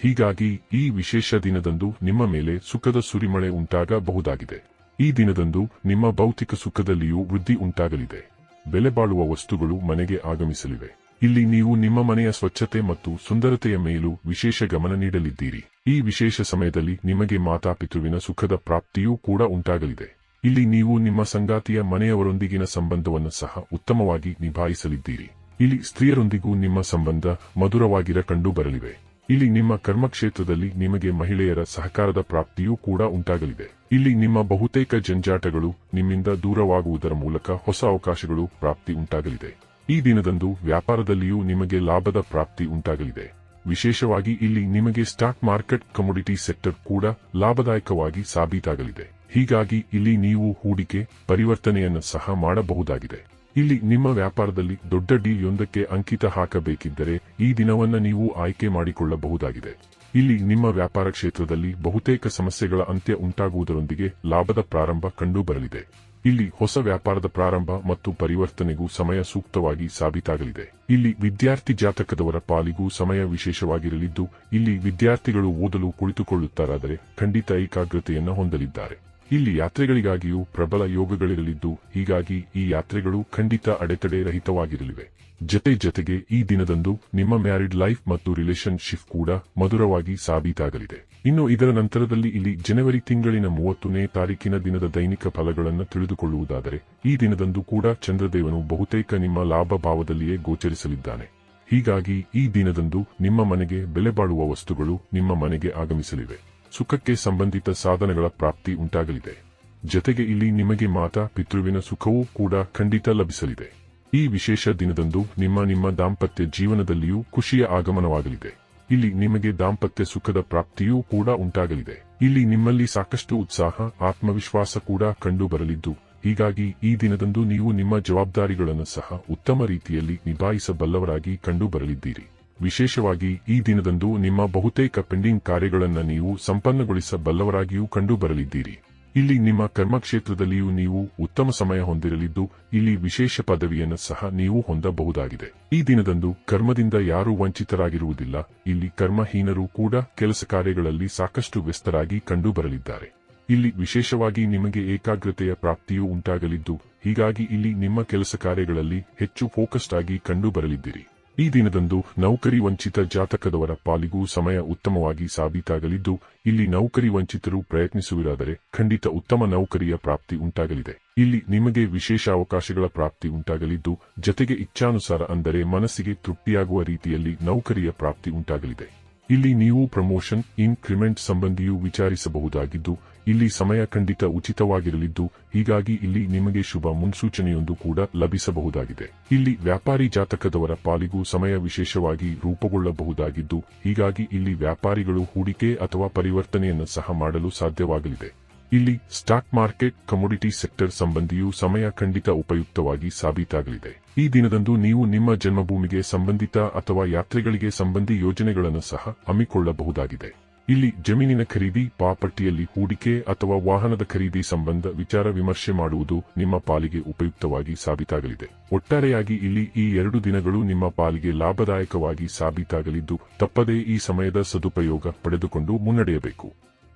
ಹೀಗಾಗಿ ಈ ವಿಶೇಷ ದಿನದಂದು ನಿಮ್ಮ ಮೇಲೆ ಸುಖದ ಸುರಿಮಳೆ ಉಂಟಾಗಬಹುದಾಗಿದೆ. ಈ ದಿನದಂದು ನಿಮ್ಮ ಭೌತಿಕ ಸುಖದಲ್ಲಿಯೂ ವೃದ್ಧಿ ಉಂಟಾಗಲಿದೆ. ಬೆಲೆ ಬಾಳುವ ವಸ್ತುಗಳು ಮನೆಗೆ ಆಗಮಿಸಲಿವೆ. ಇಲ್ಲಿ ನೀವು ನಿಮ್ಮ ಮನೆಯ ಸ್ವಚ್ಛತೆ ಮತ್ತು ಸುಂದರತೆಯ ಮೇಲೂ ವಿಶೇಷ ಗಮನ ನೀಡಲಿದ್ದೀರಿ. ಈ ವಿಶೇಷ ಸಮಯದಲ್ಲಿ ನಿಮಗೆ ಮಾತಾಪಿತುವಿನ ಸುಖದ ಪ್ರಾಪ್ತಿಯೂ ಕೂಡ ಉಂಟಾಗಲಿದೆ. ಇಲ್ಲಿ ನೀವು ನಿಮ್ಮ ಸಂಗಾತಿಯ ಮನೆಯವರೊಂದಿಗಿನ ಸಂಬಂಧವನ್ನು ಸಹ ಉತ್ತಮವಾಗಿ ನಿಭಾಯಿಸಲಿದ್ದೀರಿ. ಇಲ್ಲಿ ಸ್ತ್ರೀಯರೊಂದಿಗೂ ನಿಮ್ಮ ಸಂಬಂಧ ಮಧುರವಾಗಿರ ಕಂಡು ಬರಲಿವೆ. ಇಲ್ಲಿ ನಿಮ್ಮ ಕರ್ಮಕ್ಷೇತ್ರದಲ್ಲಿ ನಿಮಗೆ ಮಹಿಳೆಯರ ಸಹಕಾರದ ಪ್ರಾಪ್ತಿಯೂ ಕೂಡ ಉಂಟಾಗಲಿದೆ. ಇಲ್ಲಿ ನಿಮ್ಮ ಬಹುತೇಕ ಜಂಜಾಟಗಳು ನಿಮ್ಮಿಂದ ದೂರವಾಗುವುದರ ಮೂಲಕ ಹೊಸ ಅವಕಾಶಗಳು ಪ್ರಾಪ್ತಿ ಉಂಟಾಗಲಿದೆ. ಈ ದಿನದಂದು ವ್ಯಾಪಾರದಲ್ಲಿಯೂ ನಿಮಗೆ ಲಾಭದ ಪ್ರಾಪ್ತಿ ಉಂಟಾಗಲಿದೆ. ವಿಶೇಷವಾಗಿ ಇಲ್ಲಿ ನಿಮಗೆ ಸ್ಟಾಕ್ ಮಾರ್ಕೆಟ್ ಕಮೋಡಿಟಿ ಸೆಕ್ಟರ್ ಕೂಡ ಲಾಭದಾಯಕವಾಗಿ ಸಾಬೀತಾಗಲಿದೆ. ಹೀಗಾಗಿ ಇಲ್ಲಿ ನೀವು ಹೂಡಿಕೆ, ಪರಿವರ್ತನೆಯನ್ನು ಸಹ ಮಾಡಬಹುದಾಗಿದೆ. ಇಲ್ಲಿ ನಿಮ್ಮ ವ್ಯಾಪಾರದಲ್ಲಿ ದೊಡ್ಡ ಡೀಲ್ಯೊಂದಕ್ಕೆ ಅಂಕಿತ ಹಾಕಬೇಕಿದ್ದರೆ ಈ ದಿನವನ್ನ ನೀವು ಆಯ್ಕೆ ಮಾಡಿಕೊಳ್ಳಬಹುದಾಗಿದೆ. ಇಲ್ಲಿ ನಿಮ್ಮ ವ್ಯಾಪಾರ ಕ್ಷೇತ್ರದಲ್ಲಿ ಬಹುತೇಕ ಸಮಸ್ಯೆಗಳ ಅಂತ್ಯ ಉಂಟಾಗುವುದರೊಂದಿಗೆ ಲಾಭದ ಪ್ರಾರಂಭ ಕಂಡುಬರಲಿದೆ. ಇಲ್ಲಿ ಹೊಸ ವ್ಯಾಪಾರದ ಪ್ರಾರಂಭ ಮತ್ತು ಪರಿವರ್ತನೆಗೂ ಸಮಯ ಸೂಕ್ತವಾಗಿ ಸಾಬೀತಾಗಲಿದೆ. ಇಲ್ಲಿ ವಿದ್ಯಾರ್ಥಿ ಜಾತಕದವರ ಪಾಲಿಗೂ ಸಮಯ ವಿಶೇಷವಾಗಿರಲಿದ್ದು, ಇಲ್ಲಿ ವಿದ್ಯಾರ್ಥಿಗಳು ಓದಲು ಕುಳಿತುಕೊಳ್ಳುತ್ತಾರಾದರೆ ಖಂಡಿತ ಏಕಾಗ್ರತೆಯನ್ನು ಹೊಂದಲಿದ್ದಾರೆ. ಇಲ್ಲಿ ಯಾತ್ರೆಗಳಿಗಾಗಿಯೂ ಪ್ರಬಲ ಯೋಗಗಳಿರಲಿದ್ದು, ಹೀಗಾಗಿ ಈ ಯಾತ್ರೆಗಳು ಖಂಡಿತ ಅಡೆತಡೆ ರಹಿತವಾಗಿರಲಿವೆ. ಜತೆ ಜತೆಗೆ ಈ ದಿನದಂದು ನಿಮ್ಮ ಮ್ಯಾರಿಡ್ ಲೈಫ್ ಮತ್ತು ರಿಲೇಶನ್ಶಿಪ್ ಕೂಡ ಮಧುರವಾಗಿ ಸಾಬೀತಾಗಲಿದೆ. ಇನ್ನು ಇದರ ನಂತರದಲ್ಲಿ ಇಲ್ಲಿ ಜನವರಿ ತಿಂಗಳಿನ ಮೂವತ್ತನೇ ತಾರೀಕಿನ ದಿನದ ದೈನಿಕ ಫಲಗಳನ್ನು ತಿಳಿದುಕೊಳ್ಳುವುದಾದರೆ, ಈ ದಿನದಂದು ಕೂಡ ಚಂದ್ರದೇವನು ಬಹುತೇಕ ನಿಮ್ಮ ಲಾಭ ಭಾವದಲ್ಲಿಯೇ ಗೋಚರಿಸಲಿದ್ದಾನೆ. ಹೀಗಾಗಿ ಈ ದಿನದಂದು ನಿಮ್ಮ ಮನೆಗೆ ಬೆಲೆ ಬಾಳುವ ವಸ್ತುಗಳು ನಿಮ್ಮ ಮನೆಗೆ ಆಗಮಿಸಲಿವೆ. ಸುಖಕ್ಕೆ ಸಂಬಂಧಿತ ಸಾಧನಗಳ ಪ್ರಾಪ್ತಿ ಉಂಟಾಗಲಿದೆ. ಜತೆಗೆ ಇಲ್ಲಿ ನಿಮಗೆ ಮಾತಾ ಪಿತೃವಿನ ಸುಖವೂ ಕೂಡ ಖಂಡಿತ ಲಭಿಸಲಿದೆ. ಈ ವಿಶೇಷ ದಿನದಂದು ನಿಮ್ಮ ನಿಮ್ಮ ದಾಂಪತ್ಯ ಜೀವನದಲ್ಲಿಯೂ ಖುಷಿಯ ಆಗಮನವಾಗಲಿದೆ. ಇಲ್ಲಿ ನಿಮಗೆ ದಾಂಪತ್ಯ ಸುಖದ ಪ್ರಾಪ್ತಿಯೂ ಕೂಡ ಉಂಟಾಗಲಿದೆ. ಇಲ್ಲಿ ನಿಮ್ಮಲ್ಲಿ ಸಾಕಷ್ಟು ಉತ್ಸಾಹ, ಆತ್ಮವಿಶ್ವಾಸ ಕೂಡ ಕಂಡು ಬರಲಿದ್ದು, ಹೀಗಾಗಿ ಈ ದಿನದಂದು ನೀವು ನಿಮ್ಮ ಜವಾಬ್ದಾರಿಗಳನ್ನು ಸಹ ಉತ್ತಮ ರೀತಿಯಲ್ಲಿ ನಿಭಾಯಿಸಬಲ್ಲವರಾಗಿ ಕಂಡುಬರಲಿದ್ದೀರಿ ವಿಶೇಷವಾಗಿ ಈ ದಿನದಂದು ನಿಮ್ಮ ಬಹುತೇಕ ಪೆಂಡಿಂಗ್ ಕಾರ್ಯಗಳನ್ನು ನೀವು ಸಂಪನ್ನಗೊಳಿಸಬಲ್ಲವರಾಗಿಯೂ ಕಂಡುಬರಲಿದ್ದೀರಿ. ಇಲ್ಲಿ ನಿಮ್ಮ ಕರ್ಮಕ್ಷೇತ್ರದಲ್ಲಿಯೂ ನೀವು ಉತ್ತಮ ಸಮಯ ಹೊಂದಿರಲಿದ್ದು, ಇಲ್ಲಿ ವಿಶೇಷ ಪದವಿಯನ್ನು ಸಹ ನೀವು ಹೊಂದಬಹುದಾಗಿದೆ. ಈ ದಿನದಂದು ಕರ್ಮದಿಂದ ಯಾರೂ ವಂಚಿತರಾಗಿರುವುದಿಲ್ಲ. ಇಲ್ಲಿ ಕರ್ಮಹೀನರು ಕೂಡ ಕೆಲಸ ಕಾರ್ಯಗಳಲ್ಲಿ ಸಾಕಷ್ಟು ವ್ಯಸ್ತರಾಗಿ ಕಂಡುಬರಲಿದ್ದಾರೆ. ಇಲ್ಲಿ ವಿಶೇಷವಾಗಿ ನಿಮಗೆ ಏಕಾಗ್ರತೆಯ ಪ್ರಾಪ್ತಿಯೂ ಉಂಟಾಗಲಿದ್ದು, ಹೀಗಾಗಿ ಇಲ್ಲಿ ನಿಮ್ಮ ಕೆಲಸ ಕಾರ್ಯಗಳಲ್ಲಿ ಹೆಚ್ಚು ಫೋಕಸ್ಡ್ ಆಗಿ ಕಂಡುಬರಲಿದ್ದೀರಿ. ಈ ದಿನದಂದು ನೌಕರಿ ವಂಚಿತ ಜಾತಕದವರ ಪಾಲಿಗೂ ಸಮಯ ಉತ್ತಮವಾಗಿ ಸಾಬೀತಾಗಲಿದ್ದು, ಇಲ್ಲಿ ನೌಕರಿ ವಂಚಿತರು ಪ್ರಯತ್ನಿಸುವಿರಾದರೆ ಖಂಡಿತ ಉತ್ತಮ ನೌಕರಿಯ ಪ್ರಾಪ್ತಿ ಉಂಟಾಗಲಿದೆ. ಇಲ್ಲಿ ನಿಮಗೆ ವಿಶೇಷ ಅವಕಾಶಗಳ ಪ್ರಾಪ್ತಿ ಉಂಟಾಗಲಿದ್ದು, ಜತೆಗೆ ಇಚ್ಛಾನುಸಾರ ಅಂದರೆ ಮನಸ್ಸಿಗೆ ತೃಪ್ತಿಯಾಗುವ ರೀತಿಯಲ್ಲಿ ನೌಕರಿಯ ಪ್ರಾಪ್ತಿ ಉಂಟಾಗಲಿದೆ. ಇಲ್ಲಿ ನೀವು ಪ್ರಮೋಷನ್, ಇನ್ಕ್ರಿಮೆಂಟ್ ಸಂಬಂಧಿಯೂ ವಿಚಾರಿಸಬಹುದಾಗಿದ್ದು, ಇಲ್ಲಿ ಸಮಯ ಖಂಡಿತ ಉಚಿತವಾಗಿರಲಿದ್ದು, ಹೀಗಾಗಿ ಇಲ್ಲಿ ನಿಮಗೆ ಶುಭ ಮುನ್ಸೂಚನೆಯೊಂದು ಕೂಡ ಲಭಿಸಬಹುದಾಗಿದೆ. ಇಲ್ಲಿ ವ್ಯಾಪಾರಿ ಜಾತಕದವರ ಪಾಲಿಗೂ ಸಮಯ ವಿಶೇಷವಾಗಿ ರೂಪುಗೊಳ್ಳಬಹುದಾಗಿದ್ದು, ಹೀಗಾಗಿ ಇಲ್ಲಿ ವ್ಯಾಪಾರಿಗಳು ಹೂಡಿಕೆ ಅಥವಾ ಪರಿವರ್ತನೆಯನ್ನು ಸಹ ಮಾಡಲು ಸಾಧ್ಯವಾಗಲಿದೆ. ಇಲ್ಲಿ ಸ್ಟಾಕ್ ಮಾರ್ಕೆಟ್ ಕಮೋಡಿಟಿ ಸೆಕ್ಟರ್ ಸಂಬಂಧಿಯೂ ಸಮಯ ಖಂಡಿತ ಉಪಯುಕ್ತವಾಗಿ ಸಾಬೀತಾಗಲಿದೆ. ಈ ದಿನದಂದು ನೀವು ನಿಮ್ಮ ಜನ್ಮಭೂಮಿಗೆ ಸಂಬಂಧಿತ ಅಥವಾ ಯಾತ್ರೆಗಳಿಗೆ ಸಂಬಂಧಿ ಯೋಜನೆಗಳನ್ನು ಸಹ ಹಮ್ಮಿಕೊಳ್ಳಬಹುದಾಗಿದೆ. ಇಲ್ಲಿ ಜಮೀನಿನ ಖರೀದಿ ಪಾಪಟ್ಟಿಯಲ್ಲಿ ಹೂಡಿಕೆ ಅಥವಾ ವಾಹನದ ಖರೀದಿ ಸಂಬಂಧ ವಿಚಾರ ವಿಮರ್ಶೆ ಮಾಡುವುದು ನಿಮ್ಮ ಪಾಲಿಗೆ ಉಪಯುಕ್ತವಾಗಿ ಸಾಬೀತಾಗಲಿದೆ. ಒಟ್ಟಾರೆಯಾಗಿ ಇಲ್ಲಿ ಈ ಎರಡು ದಿನಗಳು ನಿಮ್ಮ ಪಾಲಿಗೆ ಲಾಭದಾಯಕವಾಗಿ ಸಾಬೀತಾಗಲಿದ್ದು, ತಪ್ಪದೇ ಈ ಸಮಯದ ಸದುಪಯೋಗ ಪಡೆದುಕೊಂಡು ಮುನ್ನಡೆಯಬೇಕು.